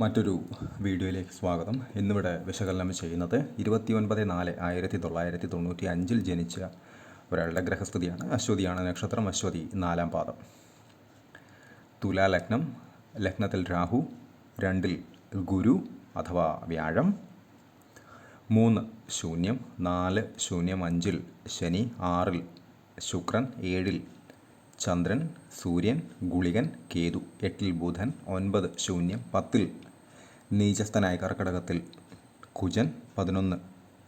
മറ്റൊരു വീഡിയോയിലേക്ക് സ്വാഗതം. ഇന്നിവിടെ വിശകലനം ചെയ്യുന്നത് ഇരുപത്തി ഒൻപത് നാല് ആയിരത്തി തൊള്ളായിരത്തി തൊണ്ണൂറ്റി അഞ്ചിൽ ജനിച്ച ഒരാളുടെ ഗ്രഹസ്ഥിതിയാണ് അശ്വതിയാണ് നക്ഷത്രം. അശ്വതി നാലാം പാദം. തുലാലഗ്നം ലഗ്നത്തിൽ രാഹു. രണ്ടിൽ ഗുരു അഥവാ വ്യാഴം. മൂന്ന് ശൂന്യം. നാല് ശൂന്യം അഞ്ചിൽ ശനി. ആറിൽ ശുക്രൻ. ഏഴിൽ ചന്ദ്രൻ. സൂര്യൻ. ഗുളികൻ. കേതു. എട്ടിൽ ബുധൻ. ഒൻപത് ശൂന്യം. പത്തിൽ നീചസ്ഥനായ കർക്കടകത്തിൽ. കുജൻ പതിനൊന്ന്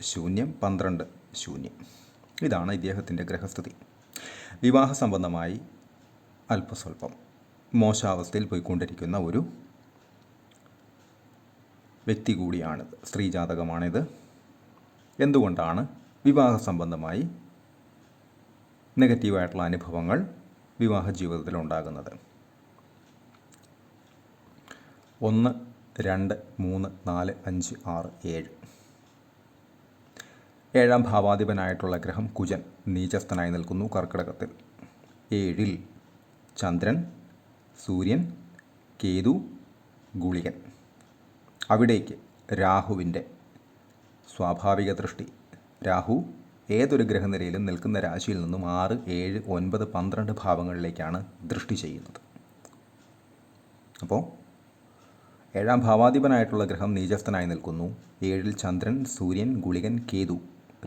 ശൂന്യം പന്ത്രണ്ട് ശൂന്യം. ഇതാണ് ഇദ്ദേഹത്തിന്റെ ഗ്രഹസ്ഥിതി വിവാഹ സംബന്ധമായി അല്പസ്വല്പം മോശാവസ്ഥയിൽ പോയിക്കൊണ്ടിരിക്കുന്ന ഒരു വ്യക്തി കൂടിയാണിത് സ്ത്രീജാതകമാണിത് എന്തുകൊണ്ടാണ് വിവാഹ സംബന്ധമായി നെഗറ്റീവായിട്ടുള്ള അനുഭവങ്ങൾ വിവാഹ ജീവിതത്തിൽ ഉണ്ടാകുന്നത് ഒന്ന് രണ്ട് മൂന്ന് നാല് അഞ്ച് ആറ് ഏഴ്. ഏഴാം ഭാവാധിപനായിട്ടുള്ള ഗ്രഹം കുജൻ നീചസ്ഥനായി നിൽക്കുന്നു കർക്കിടകത്തിൽ. ഏഴിൽ ചന്ദ്രൻ സൂര്യൻ കേതു ഗുളികൻ. അവിടേക്ക് രാഹുവിന്റെ സ്വാഭാവിക ദൃഷ്ടി. രാഹു ഏതൊരു ഗ്രഹനിരയിലും നിൽക്കുന്ന രാശിയിൽ നിന്നും ആറ് ഏഴ് ഒൻപത് പന്ത്രണ്ട് ഭാവങ്ങളിലേക്കാണ് ദൃഷ്ടി ചെയ്യുന്നത്. അപ്പോൾ ഏഴാം ഭാവാധിപനായിട്ടുള്ള ഗ്രഹം നീചസ്ഥനായി നിൽക്കുന്നു. ഏഴിൽ ചന്ദ്രൻ സൂര്യൻ ഗുളികൻ കേതു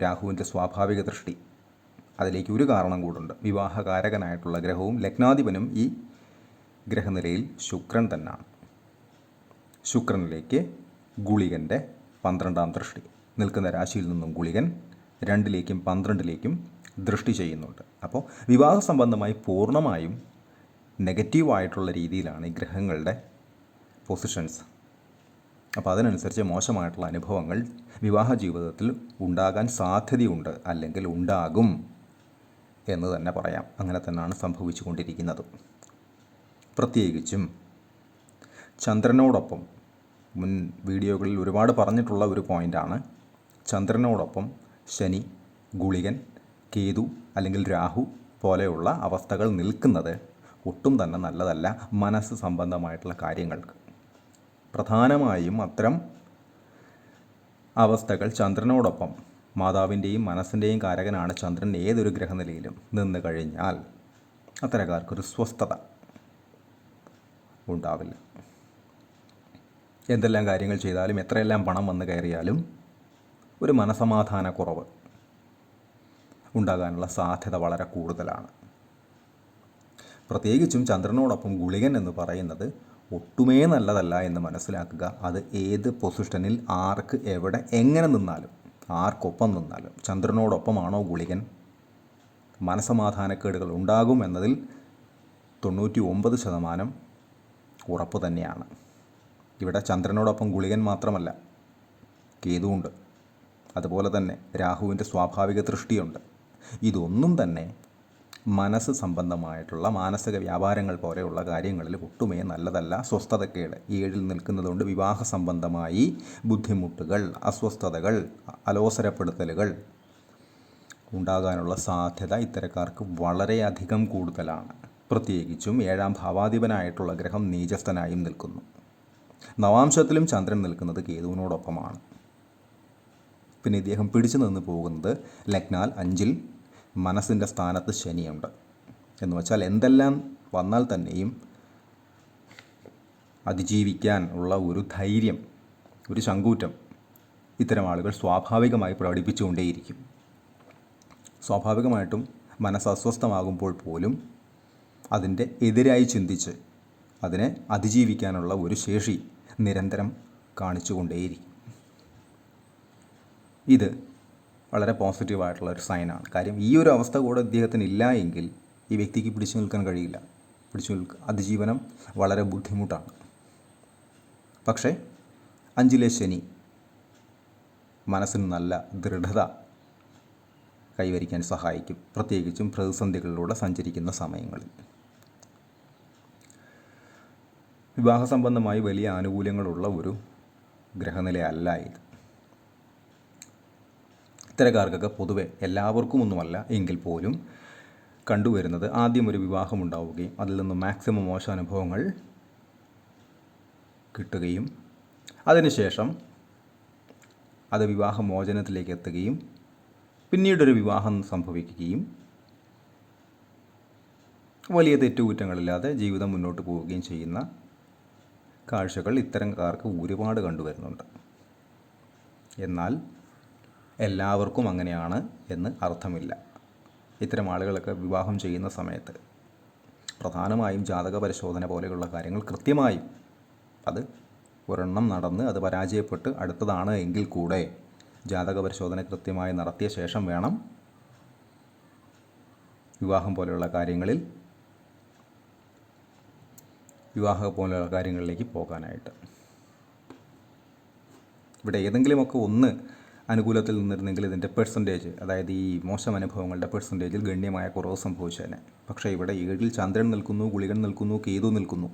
രാഹുവിന്റെ സ്വാഭാവിക ദൃഷ്ടി. അതിലേക്ക് ഒരു കാരണം കൂടുണ്ട്. വിവാഹകാരകനായിട്ടുള്ള ഗ്രഹവും ലഗ്നാധിപനും ഈ ഗ്രഹനിലയിൽ ശുക്രൻ തന്നെയാണ് ശുക്രനിലേക്ക് ഗുളികന്റെ പന്ത്രണ്ടാം ദൃഷ്ടി. നിൽക്കുന്ന രാശിയിൽ നിന്നും ഗുളികൻ രണ്ടിലേക്കും പന്ത്രണ്ടിലേക്കും ദൃഷ്ടി ചെയ്യുന്നുണ്ട്. അപ്പോൾ വിവാഹ സംബന്ധമായി പൂർണമായും നെഗറ്റീവായിട്ടുള്ള രീതിയിലാണ് ഈ ഗ്രഹങ്ങളുടെ പൊസിഷൻസ് അപ്പോൾ അതിനനുസരിച്ച് മോശമായിട്ടുള്ള അനുഭവങ്ങൾ വിവാഹ ജീവിതത്തിൽ ഉണ്ടാകാൻ സാധ്യതയുണ്ട് അല്ലെങ്കിൽ ഉണ്ടാകും എന്ന് തന്നെ പറയാം. അങ്ങനെ തന്നെയാണ് സംഭവിച്ചു കൊണ്ടിരിക്കുന്നത് പ്രത്യേകിച്ചും ചന്ദ്രനോടൊപ്പം മുൻ വീഡിയോകളിൽ ഒരുപാട് പറഞ്ഞിട്ടുള്ള ഒരു പോയിന്റാണ് ചന്ദ്രനോടൊപ്പം ശനി ഗുളികൻ കേതു അല്ലെങ്കിൽ രാഹു പോലെയുള്ള അവസ്ഥകൾ നിൽക്കുന്നത് ഒട്ടും തന്നെ നല്ലതല്ല മനസ്സ് സംബന്ധമായിട്ടുള്ള കാര്യങ്ങൾക്ക്. പ്രധാനമായും അത്തരം അവസ്ഥകൾ ചന്ദ്രനോടൊപ്പം മാതാവിന്റെയും മനസ്സിന്റെയും കാരകനാണ് ചന്ദ്രൻ ഏതൊരു ഗ്രഹനിലയിലും നിന്ന് കഴിഞ്ഞാൽ അത്തരക്കാർക്കൊരു സ്വസ്ഥത ഉണ്ടാവില്ല. എന്തെല്ലാം കാര്യങ്ങൾ ചെയ്താലും എത്രയെല്ലാം പണം വന്ന് കയറിയാലും ഒരു മനസമാധാനക്കുറവ് ഉണ്ടാകാനുള്ള സാധ്യത വളരെ കൂടുതലാണ്. പ്രത്യേകിച്ചും ചന്ദ്രനോടൊപ്പം ഗുളികൻ എന്ന് പറയുന്നത് ഒട്ടുമേ നല്ലതല്ല എന്ന് മനസ്സിലാക്കുക. അത് ഏത് പൊസിഷനിൽ ആർക്ക് എവിടെ എങ്ങനെ നിന്നാലും ആർക്കൊപ്പം നിന്നാലും ചന്ദ്രനോടൊപ്പമാണോ ഗുളികൻ മനസമാധാനക്കേടുകൾ ഉണ്ടാകും എന്നതിൽ തൊണ്ണൂറ്റി ഒമ്പത് ശതമാനം ഉറപ്പ് തന്നെയാണ്. ഇവിടെ ചന്ദ്രനോടൊപ്പം ഗുളികൻ മാത്രമല്ല കേതുവുണ്ട്. അതുപോലെ തന്നെ രാഹുവിന്റെ സ്വാഭാവിക ദൃഷ്ടിയുണ്ട്. ഇതൊന്നും തന്നെ മനസ്സ് സംബന്ധമായിട്ടുള്ള മാനസിക വ്യാപാരങ്ങൾ പോലെയുള്ള കാര്യങ്ങളിൽ ഒട്ടുമേ നല്ലതല്ല. സ്വസ്ഥതക്കേട് ഏഴിൽ നിൽക്കുന്നതുകൊണ്ട് വിവാഹ സംബന്ധമായി ബുദ്ധിമുട്ടുകൾ അസ്വസ്ഥതകൾ അലോസരപ്പെടുത്തലുകൾ ഉണ്ടാകാനുള്ള സാധ്യത ഇത്തരക്കാർക്ക് വളരെയധികം കൂടുതലാണ്. പ്രത്യേകിച്ചും ഏഴാം ഭാവാധിപനായിട്ടുള്ള ഗ്രഹം നീചസ്ഥനായും നിൽക്കുന്നു. നവാംശത്തിലും ചന്ദ്രൻ നിൽക്കുന്നത് കേതുവിനോടൊപ്പമാണ്. പിന്നെ ഇദ്ദേഹം പിടിച്ചു നിന്ന് പോകുന്നത് ലഗ്നാൽ അഞ്ചിൽ മനസ്സിന്റെ സ്ഥാനത്ത് ശനിയുണ്ട്. എന്ന് വെച്ചാൽ എന്തെല്ലാം വന്നാൽ തന്നെയും അതിജീവിക്കാൻ ഉള്ള ഒരു ധൈര്യം ഒരു ശങ്കൂറ്റം ഇത്തരം ആളുകൾ സ്വാഭാവികമായി പ്രകടിപ്പിച്ചുകൊണ്ടേയിരിക്കും. സ്വാഭാവികമായിട്ടും മനസ്സ് അസ്വസ്ഥമാകുമ്പോൾ പോലും അതിന്റെ എതിരായി ചിന്തിച്ച് അതിനെ അതിജീവിക്കാനുള്ള ഒരു ശേഷി നിരന്തരം കാണിച്ചുകൊണ്ടേയിരിക്കും. ഇത് വളരെ പോസിറ്റീവായിട്ടുള്ള ഒരു സൈനാണ്. കാര്യം ഈ ഒരു അവസ്ഥ കൂടെ ഇദ്ദേഹത്തിന് ഇല്ല എങ്കിൽ ഈ വ്യക്തിക്ക് പിടിച്ചു നിൽക്കാൻ കഴിയില്ല. പിടിച്ചു നിൽക്കുക അതിജീവനം വളരെ ബുദ്ധിമുട്ടാണ്. പക്ഷേ അഞ്ചിലെ ശനി മനസ്സിന് നല്ല ദൃഢത കൈവരിക്കാൻ സഹായിക്കും. പ്രത്യേകിച്ചും പ്രതിസന്ധികളിലൂടെ സഞ്ചരിക്കുന്ന സമയങ്ങളിൽ. വിവാഹ സംബന്ധമായി വലിയ ആനുകൂല്യങ്ങളുള്ള ഒരു ഗ്രഹനിലയല്ല ഇത്. ഇത്തരക്കാർക്കൊക്കെ പൊതുവെ എല്ലാവർക്കും ഒന്നുമല്ല എങ്കിൽ പോലും കണ്ടുവരുന്നത് ആദ്യം ഒരു വിവാഹം ഉണ്ടാവുകയും അതിൽ നിന്ന് മാക്സിമം മോശം അനുഭവങ്ങൾ കിട്ടുകയും അതിനുശേഷം അത് വിവാഹമോചനത്തിലേക്ക് എത്തുകയും പിന്നീടൊരു വിവാഹം സംഭവിക്കുകയും വലിയ തെറ്റുകുറ്റങ്ങളില്ലാതെ ജീവിതം മുന്നോട്ട് പോവുകയും ചെയ്യുന്ന കാഴ്ചകൾ ഇത്തരംകാർക്ക് ഒരുപാട് കണ്ടുവരുന്നുണ്ട്. എന്നാൽ എല്ലാവർക്കും അങ്ങനെയാണ് എന്ന് അർത്ഥമില്ല. ഇത്തരം ആളുകളൊക്കെ വിവാഹം ചെയ്യുന്ന സമയത്ത് പ്രധാനമായും ജാതക പരിശോധന പോലെയുള്ള കാര്യങ്ങൾ കൃത്യമായും അത് ഒരെണ്ണം നടന്ന് അത് പരാജയപ്പെട്ട് അടുത്തതാണ് എങ്കിൽ കൂടെ ജാതക പരിശോധന കൃത്യമായി നടത്തിയ ശേഷം വേണം വിവാഹം പോലെയുള്ള കാര്യങ്ങളിൽ വിവാഹ പോലെയുള്ള കാര്യങ്ങളിലേക്ക് പോകാനായിട്ട്. ഇവിടെ ഏതെങ്കിലുമൊക്കെ ഒന്ന് അനുകൂലത്തിൽ നിന്നിരുന്നെങ്കിൽ ഇതിന്റെ പെർസെന്റേജ് അതായത് ഈ മോശം അനുഭവങ്ങളുടെ പെർസെന്റേജിൽ ഗണ്യമായ കുറവ് സംഭവിച്ചേനെ. പക്ഷേ ഇവിടെ ഏഴിൽ ചന്ദ്രൻ നിൽക്കുന്നു ഗുളികൻ നിൽക്കുന്നു കേതു നിൽക്കുന്നു.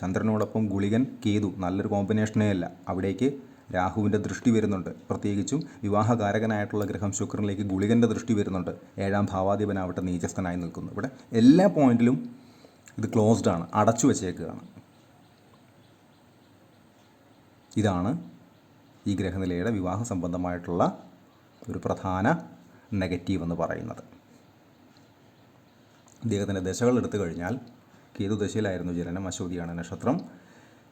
ചന്ദ്രനോടൊപ്പം ഗുളികൻ കേതു നല്ലൊരു കോമ്പിനേഷനേ അല്ല. അവിടേക്ക് രാഹുവിന്റെ ദൃഷ്ടി വരുന്നുണ്ട്. പ്രത്യേകിച്ചും വിവാഹകാരകനായിട്ടുള്ള ഗ്രഹം ശുക്രനിലേക്ക് ഗുളികന്റെ ദൃഷ്ടി വരുന്നുണ്ട്. ഏഴാം ഭാവാധിപനാവട്ടെ നീചസ്ഥനായി നിൽക്കുന്നു. ഇവിടെ എല്ലാ പോയിന്റിലും ഇത് ക്ലോസ്ഡ് ആണ്. അടച്ചു വച്ചേക്കുകയാണ് ഇതാണ് ഈ ഗ്രഹനിലയുടെ വിവാഹ സംബന്ധമായിട്ടുള്ള ഒരു പ്രധാന നെഗറ്റീവ് എന്ന് പറയുന്നത്. ഇദ്ദേഹത്തിന്റെ ദശകൾ എടുത്തു കഴിഞ്ഞാൽ കേതു ദശയിലായിരുന്നു ജനനം. അശ്വതിയാണ് നക്ഷത്രം.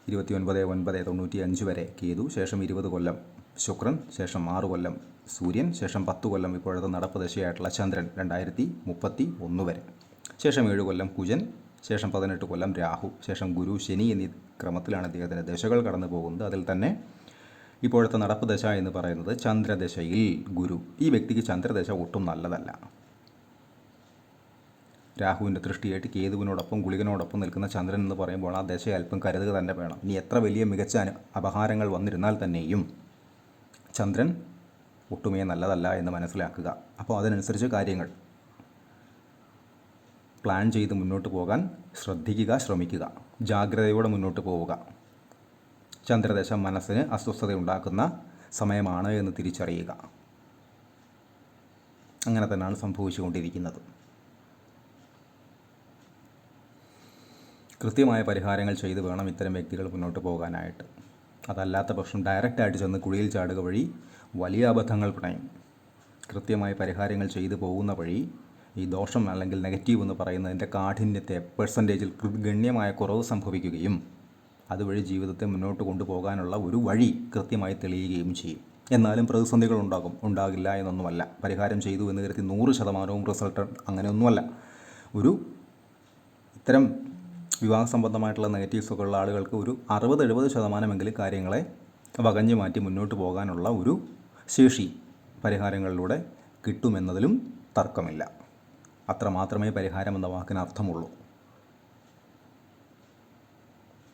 ഇരുപത്തി ഒൻപത് ഒൻപത് തൊണ്ണൂറ്റി അഞ്ച് വരെ കേതു ശേഷം ഇരുപത് കൊല്ലം ശുക്രൻ ശേഷം ആറ് കൊല്ലം സൂര്യൻ ശേഷം പത്ത് കൊല്ലം ഇപ്പോഴത്തെ നടപ്പ് ദശയായിട്ടുള്ള ചന്ദ്രൻ രണ്ടായിരത്തി മുപ്പത്തി ഒന്ന് വരെ. ശേഷം ഏഴ് കൊല്ലം കുജൻ ശേഷം പതിനെട്ട് കൊല്ലം രാഹു ശേഷം ഗുരു ശനി എന്നീ ക്രമത്തിലാണ് അദ്ദേഹത്തിന്റെ ദശകൾ കടന്നു പോകുന്നത് അതിൽ തന്നെ ഇപ്പോഴത്തെ നടപ്പ് ദശ എന്ന് പറയുന്നത് ചന്ദ്രദശയിൽ ഗുരു. ഈ വ്യക്തിക്ക് ചന്ദ്രദശ ഒട്ടും നല്ലതല്ല. രാഹുവിന്റെ ദൃഷ്ടിയായിട്ട് കേതുവിനോടൊപ്പം ഗുളികനോടൊപ്പം നിൽക്കുന്ന ചന്ദ്രൻ എന്ന് പറയുമ്പോൾ ആ ദശ അല്പം കരുതുക തന്നെ വേണം. ഇനി എത്ര വലിയ മികച്ച അപഹാരങ്ങൾ വന്നിരുന്നാൽ തന്നെയും ചന്ദ്രൻ ഒട്ടുമേ നല്ലതല്ല എന്ന് മനസ്സിലാക്കുക. അപ്പോൾ അതിനനുസരിച്ച് കാര്യങ്ങൾ. പ്ലാൻ ചെയ്ത് മുന്നോട്ട് പോകാൻ ശ്രദ്ധിക്കുക ശ്രമിക്കുക. ജാഗ്രതയോടെ മുന്നോട്ട് പോവുക. ചന്ദ്രദശ മനസ്സിന് അസ്വസ്ഥതയുണ്ടാക്കുന്ന സമയമാണ് എന്ന് തിരിച്ചറിയുക. അങ്ങനെ തന്നെയാണ് സംഭവിച്ചുകൊണ്ടിരിക്കുന്നത്. കൃത്യമായ പരിഹാരങ്ങൾ ചെയ്ത് വേണം ഇത്തരം വ്യക്തികൾ മുന്നോട്ട് പോകാനായിട്ട്. അതല്ലാത്ത പക്ഷം ഡയറക്റ്റായിട്ട് ചെന്ന് കുഴിയിൽ ചാടുക വഴി വലിയ അബദ്ധങ്ങൾ പിണയും കൃത്യമായ പരിഹാരങ്ങൾ ചെയ്തു പോകുന്ന വഴി ഈ ദോഷം അല്ലെങ്കിൽ നെഗറ്റീവ് എന്ന് പറയുന്നതിന്റെ കാഠിന്യത്തെ പെർസെന്റേജിൽ ഗണ്യമായ കുറവ് സംഭവിക്കുകയും അതുവഴി ജീവിതത്തെ മുന്നോട്ട് കൊണ്ടുപോകാനുള്ള ഒരു വഴി കൃത്യമായി തെളിയുകയും ചെയ്യും. എന്നാലും പ്രതിസന്ധികൾ ഉണ്ടാകും. ഉണ്ടാകില്ല എന്നൊന്നുമല്ല. പരിഹാരം ചെയ്തു എന്ന് കരുതി നൂറ് ശതമാനവും റിസൾട്ട് അങ്ങനെയൊന്നുമല്ല. ഒരു ഇത്തരം വിവാഹ സംബന്ധമായിട്ടുള്ള നെഗറ്റീവ്സൊക്കെ ഉള്ള ആളുകൾക്ക് ഒരു അറുപത് എഴുപത് ശതമാനമെങ്കിലും കാര്യങ്ങളെ വകഞ്ഞു മാറ്റി മുന്നോട്ട് പോകാനുള്ള ഒരു ശേഷി പരിഹാരങ്ങളിലൂടെ കിട്ടുമെന്നതിലും തർക്കമില്ല. അത്രമാത്രമേ പരിഹാരം എന്ന വാക്കിന് അർത്ഥമുള്ളൂ